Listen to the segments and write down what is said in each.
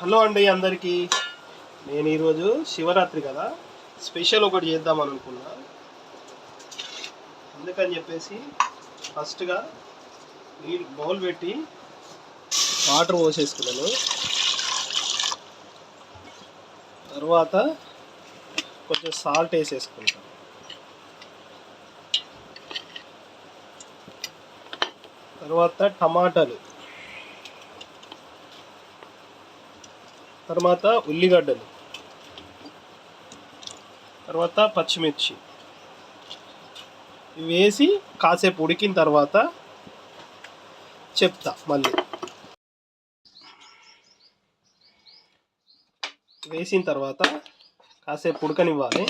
Hello అండి అందరికీ. నేను ఈరోజు శివరాత్రి కదా. స్పెషల్ ఒకటి చేద్దాం అనుకున్నా. అందుకని చెప్పేసి ఫస్ట్గా నీళ్ళు బౌల్ పెట్టి వాటర్ పోసేసుకున్నాను. తర్వాత కొంచెం సాల్ట్ వేసేసుకుంటాను. తర్వాత టమాటాలు. తర్వాత ఉల్లిగడ్డలు. తర్వాత పచ్చిమిర్చి. ఇవి వేసి కాసేపు ఉడికిన తర్వాత చెప్తా మళ్ళీ. వేసిన తర్వాత కాసేపు ఉడకనివ్వాలి.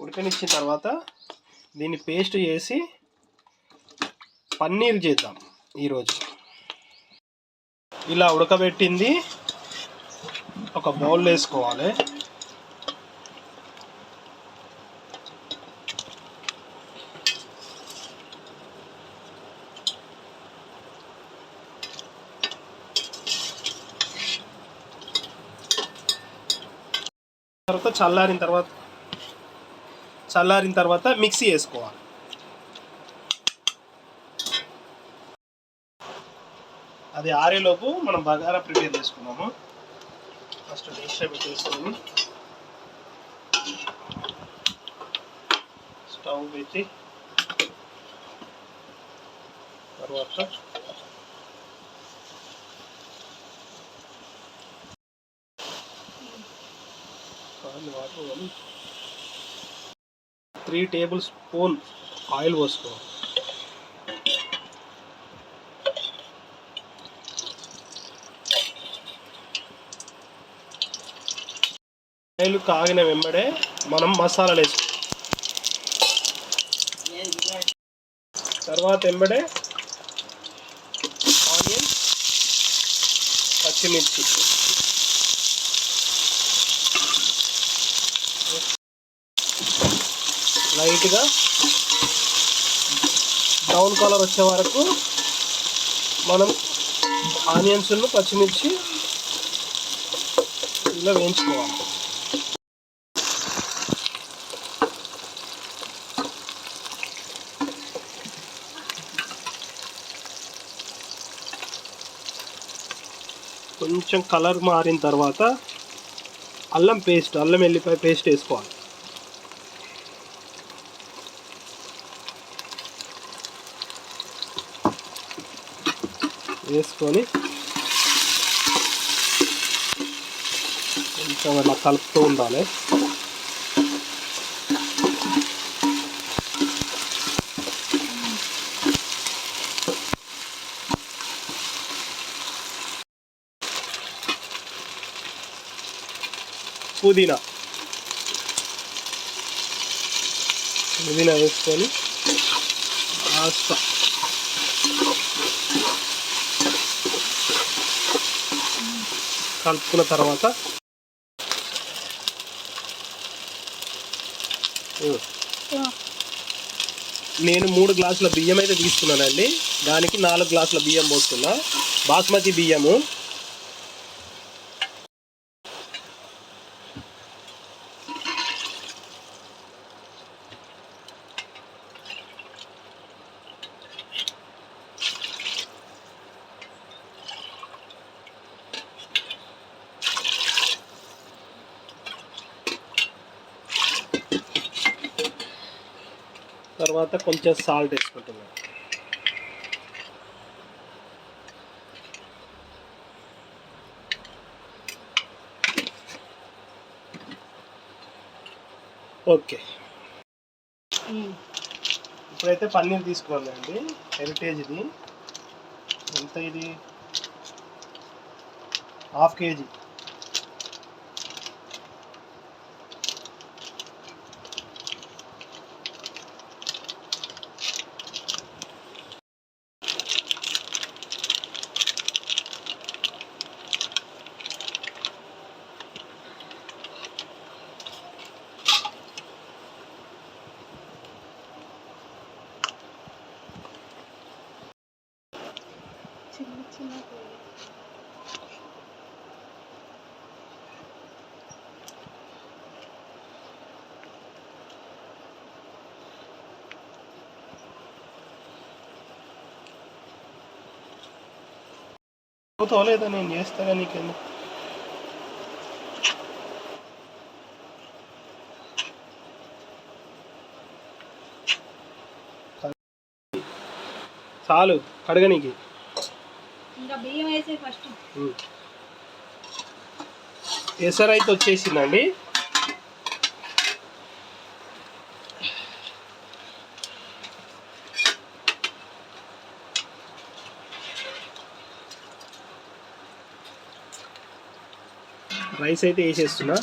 ఉడకనిచ్చిన తర్వాత దీన్ని పేస్ట్ చేసి పన్నీర్ చేద్దాం ఈరోజు. ఇలా ఉడకబెట్టింది ఒక బౌల్ వేసుకోవాలి. తర్వాత చల్లారిన తర్వాత చల్లారిన తర్వాత మిక్సీ వేసుకోవాలి. అది ఆరేలోపు మనం బగారా ప్రిపేర్ చేసుకున్నాము. ఫస్ట్ వెజిటేబుల్ తీసుకొని స్టవ్ పెట్టి తర్వాత water three tablespoon oil పోసుకోవాలి. ఆయిల్ కాగిన వెంబడే మనం మసాలాలు వేసుకోవాలి తర్వాత వెంబడే ఆనియన్ పచ్చిమిర్చి. లైట్గా బ్రౌన్ కలర్ వచ్చే వరకు మనం ఆనియన్స్ను పచ్చిమిర్చి ఇలా వేయించుకోవాలి. కొంచెం కలర్ మారిన తర్వాత అల్లం పేస్ట్ అల్లం వెల్లిపాయ పేస్ట్ వేసుకోవాలి. వేసుకొని కొంచెం అలా కలుపుతూ ఉండాలి. పుదీనా. పుదీనా వేసుకొని కాస్త కలుపుకున్న తర్వాత నేను మూడు గ్లాసుల బియ్యం అయితే తీసుకున్నానండి. దానికి నాలుగు గ్లాసుల బియ్యం పోస్తున్నా బాస్మతి బియ్యము తర్వాత కొంచెం సాల్ట్ వేసుకుంటున్నాను ఓకే. ఇప్పుడైతే పన్నీర్ తీసుకోవాలండి హెరిటేజ్ది ఎంత ఇది? Half KG. లేదా నేను చేస్తాగా నీకెందుకు చాలు కడగనీకి. బియ్యం వేసే ఫస్ట్. ఎసర్ అయితే వచ్చేసిందండి. రైస్ అయితే వేసేస్తున్నా.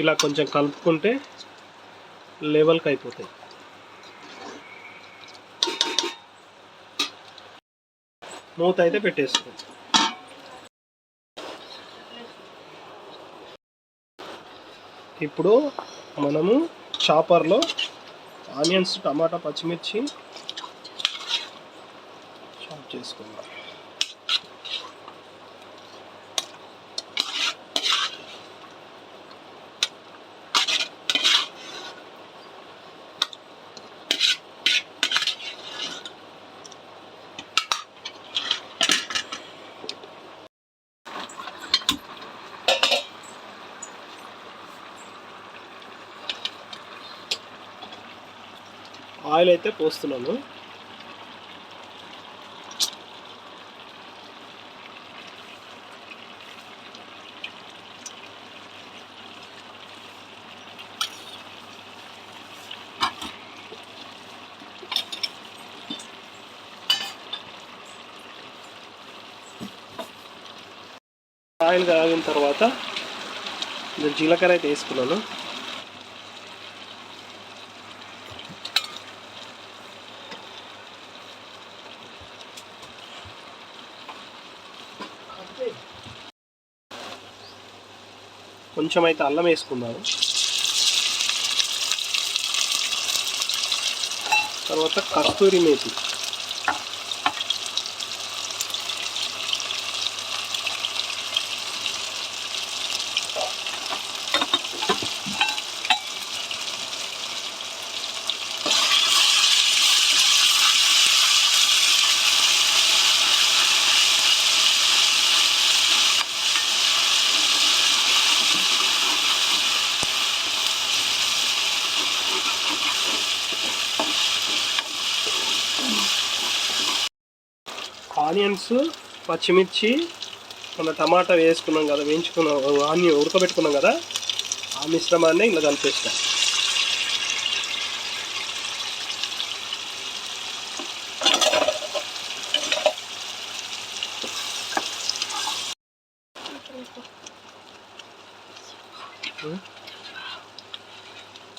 ఇలా కొంచెం కలుపుకుంటే లెవెల్కి అయిపోతాయి. మూత అయితే పెట్టేస్తాం ఇప్పుడు మనము చాపర్లో ఆనియన్స్ టమాటా పచ్చిమిర్చి చాప్ చేసుకుందాం. ఆయిల్ అయితే పోస్తున్నాను. ఆయిల్ కాగిన తర్వాత జీలకర్ర అయితే వేసుకున్నాను. కొంచెం అయితే అల్లం వేసుకుందాము. తర్వాత కస్తూరి మేతి. ఆనియన్స్ పచ్చిమిర్చి మన టమాటా వేసుకున్నాం కదా వేయించుకున్నాం ఆనియన్ ఉడకబెట్టుకున్నాం కదా ఆ మిశ్రమాన్ని ఇలా కలిపేస్తాం.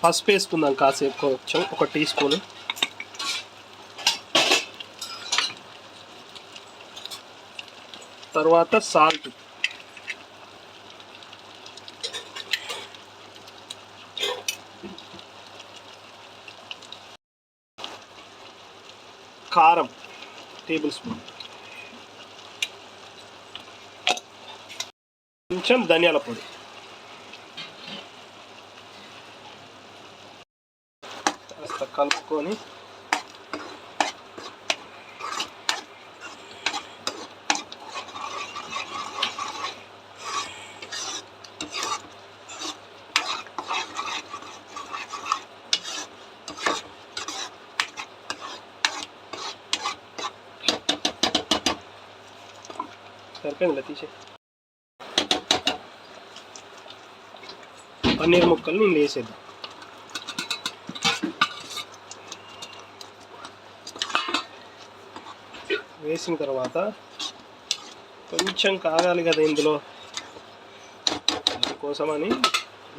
పసుపు వేసుకుందాం కాసేపు కొంచెం ఒక టీ స్పూన్. తర్వాత సాల్ట్ కారం టేబుల్ స్పూన్ కొంచెం ధనియాల పొడి. కాస్త కలుపుకొని సరిపోయింది తీసే పన్నీర్ ముక్కలు నేను వేసేద్దాం. వేసిన తర్వాత కొంచెం కాగాలి కదా ఇందులో. కోసమని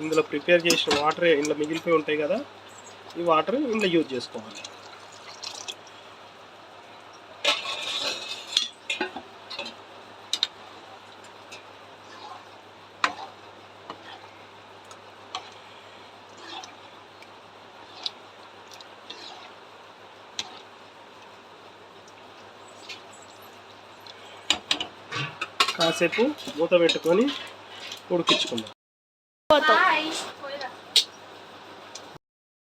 ఇందులో ప్రిపేర్ చేసిన వాటర్ ఇందులో మిగిలిపోయి ఉంటాయి కదా ఈ వాటర్ ఇందులో యూజ్ చేసుకోవాలి. కాసేపు మూత పెట్టుకొని ఉడికించుకుందాం.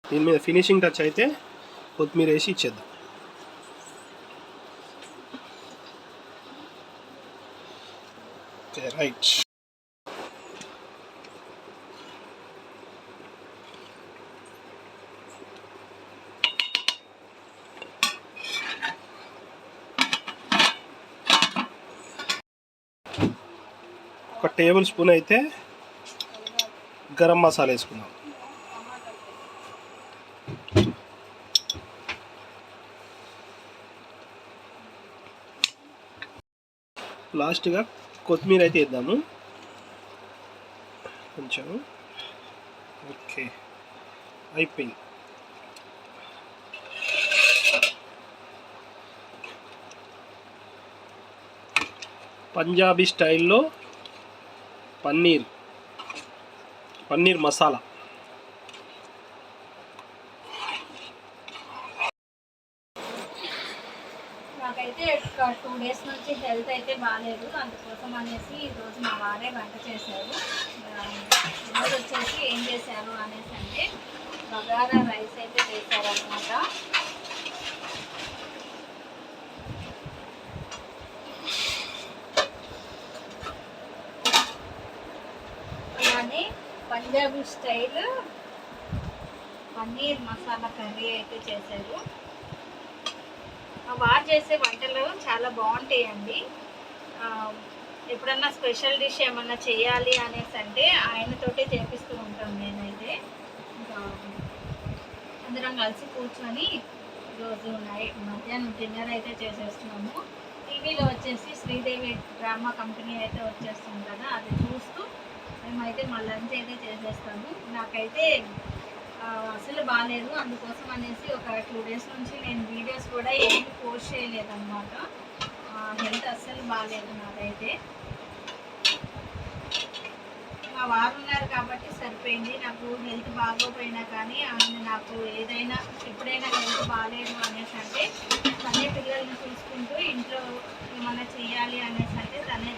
దీని మీద ఫినిషింగ్ టచ్ అయితే కొత్తిమీర వేసి ఇచ్చేద్దాం. Okay right. ఒక టేబుల్ స్పూన్ అయితే గరం మసాలా వేసుకుందాం. లాస్ట్గా కొత్తిమీర అయితే వేద్దాము. కొంచెం. ఓకే. అయిపోయింది. పంజాబీ స్టైల్లో పన్నీర్. పన్నీర్ మసాలా. నాకైతే ఒక టూ డేస్ నుంచి హెల్త్ అయితే బాగాలేదు అందుకోసం అనేసి ఈరోజు మా వారే వంట చేశారు. ఈరోజు వచ్చేసి ఏం చేశారు అనేసి అంటే బగారా రైస్ అయితే చేశారనమాట పంజాబీ స్టైల్ పన్నీర్ మసాలా కర్రీ అయితే చేశారు. వారు చేసే వంటలు చాలా బాగుంటాయండి. ఎప్పుడన్నా స్పెషల్ డిష్ ఏమన్నా చేయాలి అనేసి అంటే ఆయనతోటే చేపిస్తూ ఉంటాను నేనైతే. అందరం కలిసి కూర్చొని ఈరోజు నైట్ మధ్యాహ్నం డిన్నర్ అయితే చేసేస్తున్నాము. టీవీలో వచ్చేసి శ్రీదేవి డ్రామా కంపెనీ అయితే వచ్చేస్తుంది కదా అది చూస్తూ మేమైతే మా లంచ్ అయితే చేసేస్తాము. నాకైతే అసలు బాగాలేదు అందుకోసం అనేసి ఒక టూ డేస్ నుంచి నేను వీడియోస్ కూడా ఏం పోస్ట్ చేయలేదన్నమాట. హెల్త్ అస్సలు బాగాలేదు నాకైతే. మా వారు ఉన్నారు కాబట్టి సరిపోయింది. నాకు హెల్త్ బాగోపోయినా కానీ ఆయన నాకు ఏదైనా ఎప్పుడైనా హెల్త్ బాగాలేదు అనేసి అంటే తనే పిల్లల్ని చూసుకుంటూ ఇంట్లో ఏమైనా చేయాలి అనేసి అంటే తనే